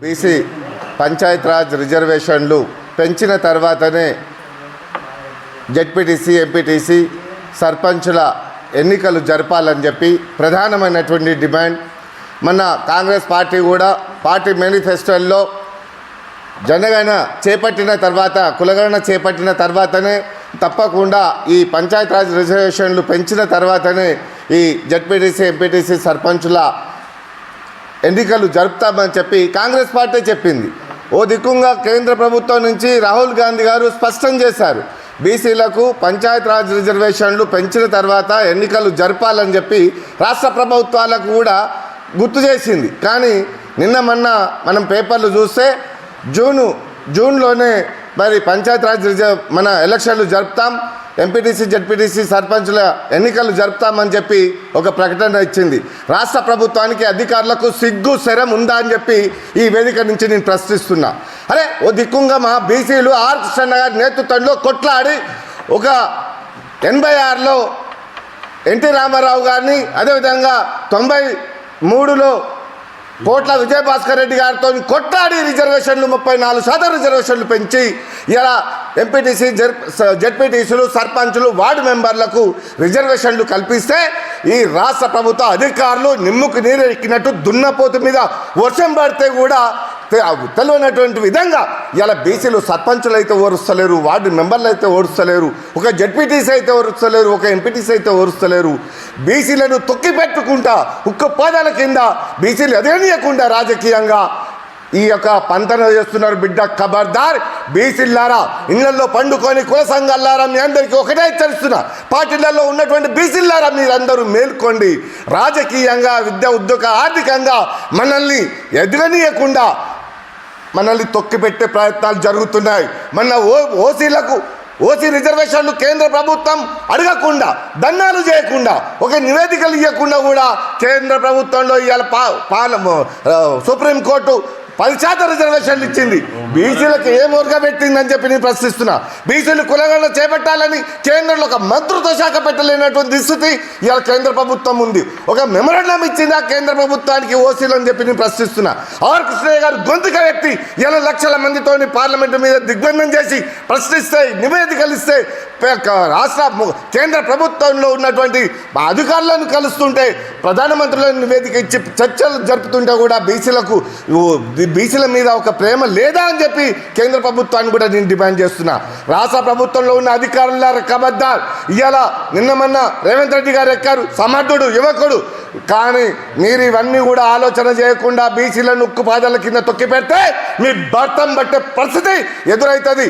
BC Panchayati Raj రిజర్వేషన్లు పెంచిన తర్వాతనే జడ్పీటీసీ ఎంపీటీసీ సర్పంచుల ఎన్నికలు జరపాలని చెప్పి ప్రధానమైనటువంటి డిమాండ్. మన కాంగ్రెస్ పార్టీ కూడా పార్టీ మేనిఫెస్టోల్లో జనగణన చేపట్టిన తర్వాత కులగణన చేపట్టిన తర్వాతనే తప్పకుండా ఈ పంచాయతీరాజ్ రిజర్వేషన్లు పెంచిన తర్వాతనే ఈ జడ్పీటీసీ ఎంపీటీసీ సర్పంచుల ఎన్నికలు జరుపుతామని చెప్పి కాంగ్రెస్ పార్టీ చెప్పింది. ఓ దిక్కుంగా కేంద్ర ప్రభుత్వం నుంచి రాహుల్ గాంధీ గారు స్పష్టం చేశారు. బీసీలకు పంచాయతీరాజ్ రిజర్వేషన్లు పెంచిన తర్వాత ఎన్నికలు జరపాలని చెప్పి రాష్ట్ర ప్రభుత్వాలకు కూడా గుర్తు చేసింది. కానీ నిన్న మొన్న మనం పేపర్లు చూస్తే జూను జూన్లోనే మరి పంచాయతీరాజ్ రిజర్వ్ మన ఎలక్షన్లు జరుపుతాం. ఎంపీటీసీ జడ్పీటీసీ సర్పంచుల ఎన్నికలు జరుపుతామని చెప్పి ఒక ప్రకటన ఇచ్చింది. రాష్ట్ర ప్రభుత్వానికి అధికారులకు సిగ్గు శరం ఉందా అని చెప్పి ఈ వేదిక నుంచి నేను ప్రశ్నిస్తున్నా. అరే ఓ దిక్కుంగా మా బీసీలు ఆర్ కృష్ణ గారి నేతృత్వంలో కొట్లాడి ఒక ఎనభై ఆరులో ఎన్టీ రామారావు గారిని అదేవిధంగా తొంభై మూడులో కోట్ల విజయభాస్కర్ రెడ్డి గారితో కొట్లాడి రిజర్వేషన్లు ముప్పై నాలుగు శాతం రిజర్వేషన్లు పెంచి ఇలా ఎంపీటీసీ జెడ్పీటీసీలు సర్పంచులు వార్డు మెంబర్లకు రిజర్వేషన్లు కల్పిస్తే ఈ రాష్ట్ర ప్రభుత్వ అధికారులు నిమ్ముకు నీరు ఎక్కినట్టు దున్నపోతు మీద వర్షం పడితే కూడా తెలియనటువంటి విధంగా ఇలా బీసీలు సర్పంచులు అయితే ఓరుస్తలేరు వార్డు మెంబర్లు అయితే ఓరుస్తలేరు ఒక జడ్పీటీసీ అయితే ఓరుస్తలేరు ఒక ఎంపీటీసీ అయితే ఓరుస్తలేరు బీసీలను తొక్కి పెట్టుకుంటా ఉక్క పాదాల కింద బీసీలు ఎదగనీయకుండా రాజకీయంగా ఈ యొక్క పంతన చేస్తున్నారు బిడ్డ ఖబర్దార్. బీసీలారా ఇళ్ళలో పండుకొని కుల సంఘాలారా మీ అందరికీ ఒకటే తెలుస్తున్నా పార్టీలలో ఉన్నటువంటి బీసీలారా మీరందరూ మేల్కోండి. రాజకీయంగా విద్య ఉద్యోగ ఆర్థికంగా మనల్ని ఎదగనీయకుండా మనల్ని తొక్కిపెట్టే ప్రయత్నాలు జరుగుతున్నాయి. మన ఓ ఓసీలకు ఓసీ రిజర్వేషన్లు కేంద్ర ప్రభుత్వం అడగకుండా దండాలు చేయకుండా ఒక నివేదికలు ఇవ్వకుండా కూడా కేంద్ర ప్రభుత్వంలో ఇవాళ పా పాల సుప్రీంకోర్టు పది శాతం రిజర్వేషన్లు ఇచ్చింది. బీసీలకు ఏం పెట్టిందని చెప్పి నేను ప్రశ్నిస్తున్నా. బీసీలు కులగణన చేపట్టాలని కేంద్రంలో ఒక మంత్రిత్వ శాఖ పెట్టలేనటువంటి దుస్థితి ఇవాళ కేంద్ర ప్రభుత్వం ఉంది. ఒక మెమరాండం ఇచ్చిందా కేంద్ర ప్రభుత్వానికి ఓసీలు అని చెప్పి నేను ప్రశ్నిస్తున్నా. ఆర్ కృష్ణయ్య గారు గొంతుక వ్యక్తి ఇలా లక్షల మందితో పార్లమెంటు మీద దిగ్బంధం చేసి ప్రశ్నిస్తే నివేదికలు ఇస్తే రాష్ట్ర కేంద్ర ప్రభుత్వంలో ఉన్నటువంటి అధికారులను కలుస్తుంటే ప్రధానమంత్రులను నివేదిక ఇచ్చి చర్చలు జరుపుతుంటే కూడా బీసీలకు బీసీల మీద ఒక ప్రేమ లేదా అని చెప్పి కేంద్ర ప్రభుత్వాన్ని కూడా నేను డిమాండ్ చేస్తున్నా. రాష్ట్ర ప్రభుత్వంలో ఉన్న అధికారుల కబద్దార్ ఇవాళ నిన్న మొన్న రేవంత్ రెడ్డి గారు ఎక్కారు. సమర్థుడు యువకుడు. కానీ మీరు ఇవన్నీ కూడా ఆలోచన చేయకుండా బీసీలను ఉక్కు పాదాల కింద తొక్కి పెడితే మీ భర్తం బట్టే పరిస్థితి ఎదురవుతుంది